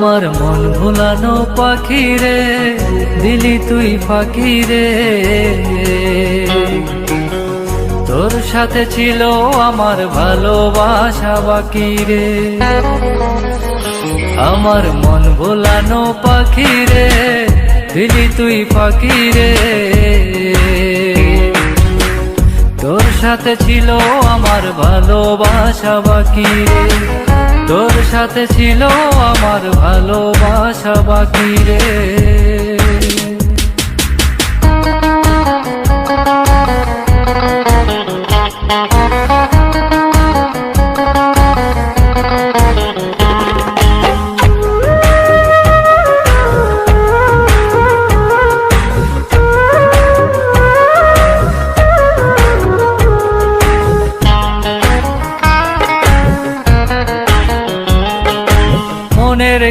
আমার মন ভুলানো পাখি রে দিলি তুই ফাঁকি রে তোর সাথে ছিল আমার ভালোবাসা বাকি রে আমার মন ভোলানো পাখি রে দিলি তুই ফাঁকি রে তোর সাথে ছিল আমার ভালোবাসা বাকি রে তোর সাথে ছিল আমার ভালোবাসা বাকি রে। মনের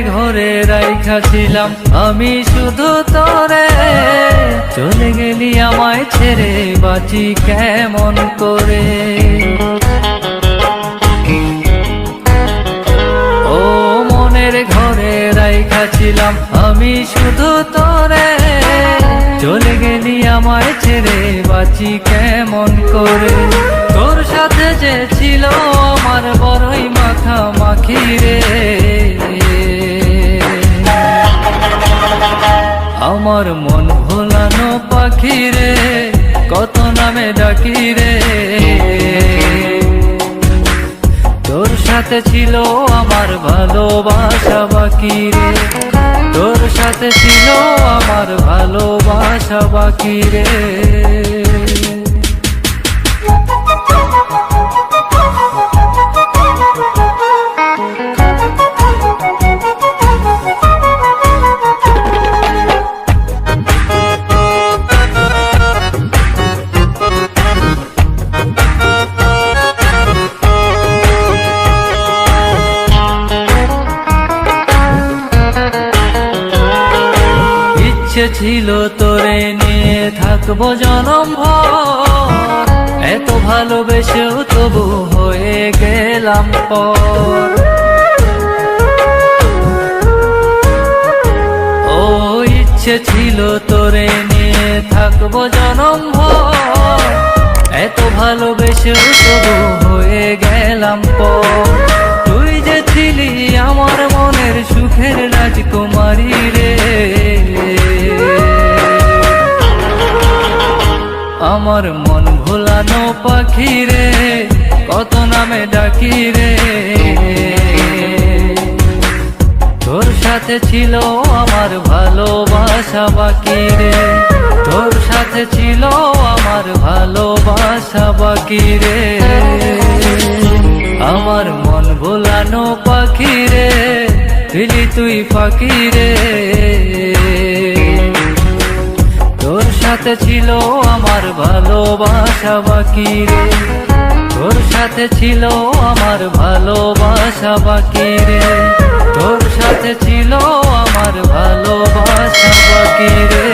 ঘরে রাইখা ছিলাম। আমি শুধু তোরে। চলে গেলি আমায় ছেড়ে, বাঁচি কেমন করে? ও মনের ঘরে রাইখা ছিলাম। আমি শুধু তোরে। চলে গেলি আমায় ছেড়ে, বাঁচি কেমন করে? তোর সাথে যে ছিল আমার বড়ই মাথা মাখি রে আমার মন ভোলানো পাখি রে, কত নামে ডাকি রে। তোর সাথে ছিল আমার ভালোবাসা বাকি রে। তোর সাথে ছিল আমার ভালোবাসা বাকি রে। ছিল তোরে নিয়ে থাকব জনম এত ভালোবেসেও তবু হয়ে গেলাম পর। ও, ইচ্ছে ছিল তোরে নিয়ে থাকব জনম এত ভালোবেসেও তবু হয়ে গেলাম পর। তুই যে ছিলি আমার মনের সুখের রাজকুমারী রে। আমার মন ভোলানো পাখি রে, কত নামে ডাকি রে। তোর সাথে ছিল আমার ভালোবাসা বাকি রে, তোর সাথে ছিল আমার ভালোবাসা বাকি রে। আমার মন ভোলানো পাখি রে দিলি তুই ফাঁকি রে। সাথে ছিল আমার ভালোবাসা বাকি রে তোর সাথে ছিল আমার ভালোবাসা বাকি রে তোর সাথে ছিল আমার ভালোবাসা বাকি রে